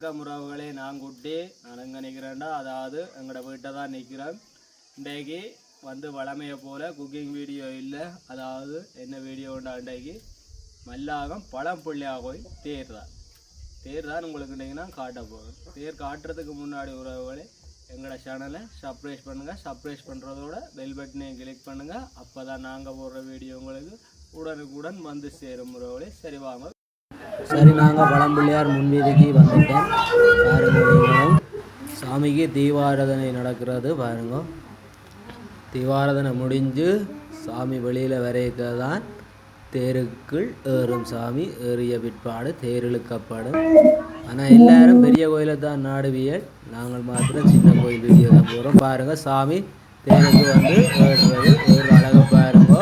வணக்கம் உறவுகளே நான் குட்டி நான் எங்கே நிற்கிறேன்டா அதாவது எங்களோட வீட்டை தான் நிற்கிறேன் இன்றைக்கு வந்து வளமையை போல் குக்கிங் வீடியோ இல்லை. அதாவது என்ன வீடியோண்டா இன்றைக்கு மல்லாகம் பழம் புள்ளியாக போய் தேர் தான் தேர் தான் உங்களுக்கு இன்றைக்கி நான் காட்ட போகிறேன் தேர் காட்டுறதுக்கு முன்னாடி உறவுகளே எங்களோட சேனலை சப்ரைஸ் பண்ணுங்கள் சப்ரைஸ் பண்ணுறதோட பெல் பட்டனையும் கிளிக் பண்ணுங்கள் அப்போ தான் நாங்கள் போடுற வீடியோ உங்களுக்கு உடனுக்குடன் வந்து சேரும் உறவுகளே. சரி வாங்க. சரி நாங்கள் பழம்பிள்ளையார் முன்வீதிக்கு வந்துட்டோம். பாருங்க நீங்களும் சாமிக்கு தீபாராதனை நடக்கிறது பாருங்க. தீபாராதனை முடிஞ்சு சாமி வெளியில் வரைக்க தான் தேருக்குள் ஏறும் சாமி ஏறிய பிற்பாடு தேர் இழுக்கப்படும் ஆனால் எல்லாரும் பெரிய கோயிலை தான் நாடுவியல் நாங்கள் மாத்திரம் சின்ன கோயில் வீடியோ தான் போகிறோம் பாருங்கள் சாமி தேருக்கு வந்து ஏறுறது ஏறு அழகை பாருங்க.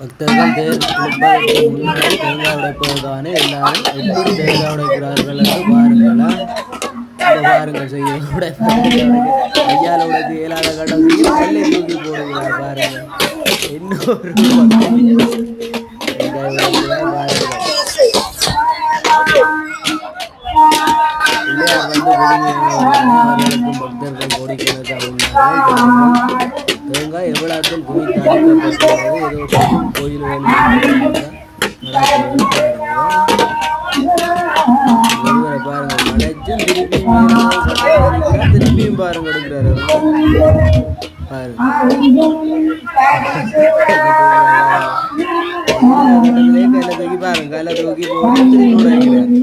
பக்தர்கள் தேர் தேங்காய் உடைப்பதுதானே எல்லாரும் எப்படி தேங்காய் உடைக்கிறார்கள் என்று பாருங்களேன் இந்த பாருங்கள் செய்ய ஐயால உடைக்க இயலாத கடவுள் கல்லை தூக்கி போடுகிறார் பாருங்க. இன்னொரு பக்தர்கள் கோடிக்கணக்காக உள்ளார்கள் தேங்காய் குவித்து ஏதோ கோயில் பாருங்க மலைச்சும் திருப்பி திருப்பியும் பாருங்க எடுக்கிறாரு பாருங்க கையில தூக்கி பாருங்க கையில தூக்கி போட்டு திருப்பி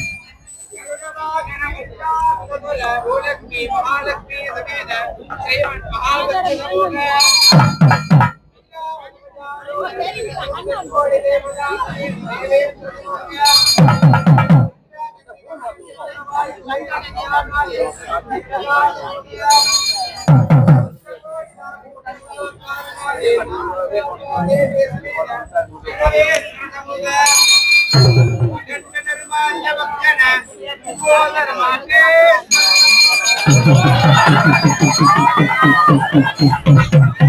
மகாலட்சுமி மகாலட்சுமி சமேத ஸ்ரீமன் மகாலட்சுமி நமோக பிள்ளையாரின்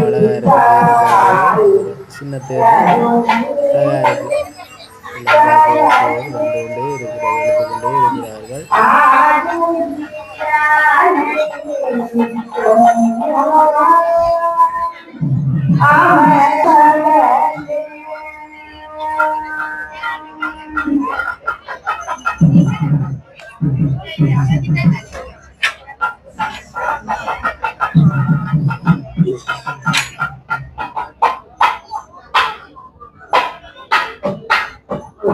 அழகாக இருக்குது சின்ன தேர் அழகாக இருக்குது வந்து கொண்டே இருக்கிறார் எழுந்து கொண்டே இருக்கிறார்கள்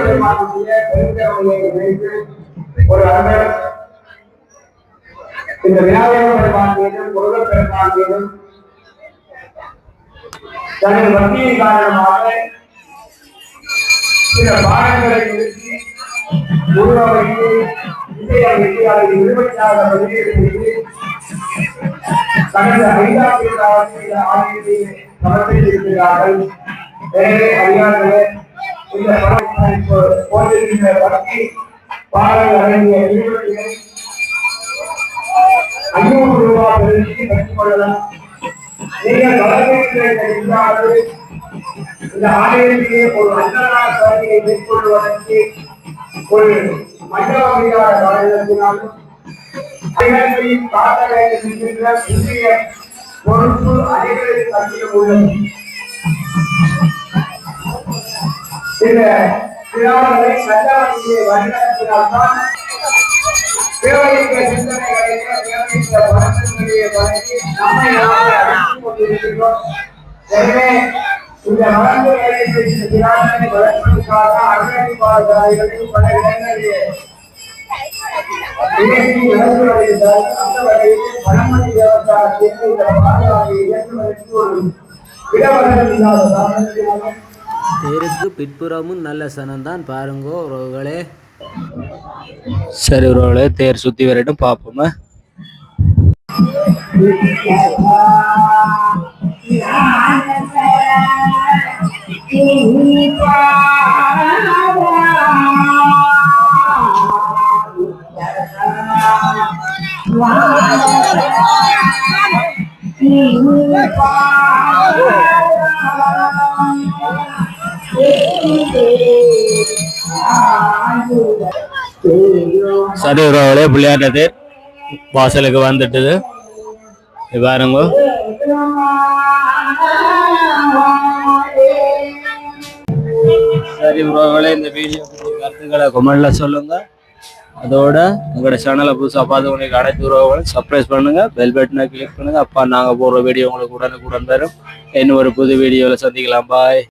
பெருமானுடைய பெருந்தன்மையை வைத்து ஒரு அன்பர் இந்த விநாயகர் பெருமான் மீதும் முருகப் பெருமான் மீதும் தனது பக்தியின் காரணமாக சில பாடங்களை நிறுத்தி உருவ இசையை அதை கடந்த ஐந்தாம் தேதி சமர்ப்பித்திருக்கிறார்கள். எனவே அறியாதவர் இந்த படம் போட்டிருக்கின்ற பக்தி பாடல் அடங்கிய நிகழ்ச்சியை ஐநூறு ரூபாய் பெருக்கி பெற்றுக் நீங்கள் வளர்ச்சிகளை இந்த ஆலயத்திலே ஒரு அன்னதான சேவையை மேற்கொள்வதற்கு ஒரு காரணத்தினாலும் வேண்டும் என்கின்ற பொறுப்பு அனைவரின் உள்ளது. இந்த விழாவை கண்டவனிலே வழிநடத்தினால்தான் தேவையற்ற சிந்தனைகளை தேவையற்ற வழக்கங்களையே வழங்கி நம்மை நாமே அழைத்துக் கொண்டிருக்கிறோம் எனவே இந்த வழக்குகளை விழாவை வளர்ப்பதற்காக அகழ்வாளர்களும் பல இடங்களிலே இயக்கி அந்த வகையில் இந்த பாதுகாப்பை இயக்குவதற்கு ஒரு இல்லாத தேருக்கு பிற்புறமும் நல்ல சனம்தான் பாருங்கோ உறவுகளே. சரி உறவுகளே தேர் சுத்தி வரட்டும் பார்ப்போமா. சரி உறவுகளே பிள்ளையாட்ட வாசலுக்கு வந்துட்டது. பாருங்க. சரி உறவுகளே இந்த வீடியோ கருத்துக்களை கமெண்ட்ல சொல்லுங்க. அதோட உங்களோட சேனலை புதுசாக பார்த்து உங்களுக்கு அனைத்து உறவுகளும் சர்ப்ரைஸ் பண்ணுங்க. பெல் பட்டனை கிளிக் பண்ணுங்க. அப்பா நாங்கள் போடுற வீடியோ உங்களுக்கு உடனுக்குடன் வரும். இன்னும் ஒரு புது வீடியோவில் சந்திக்கலாம். பாய்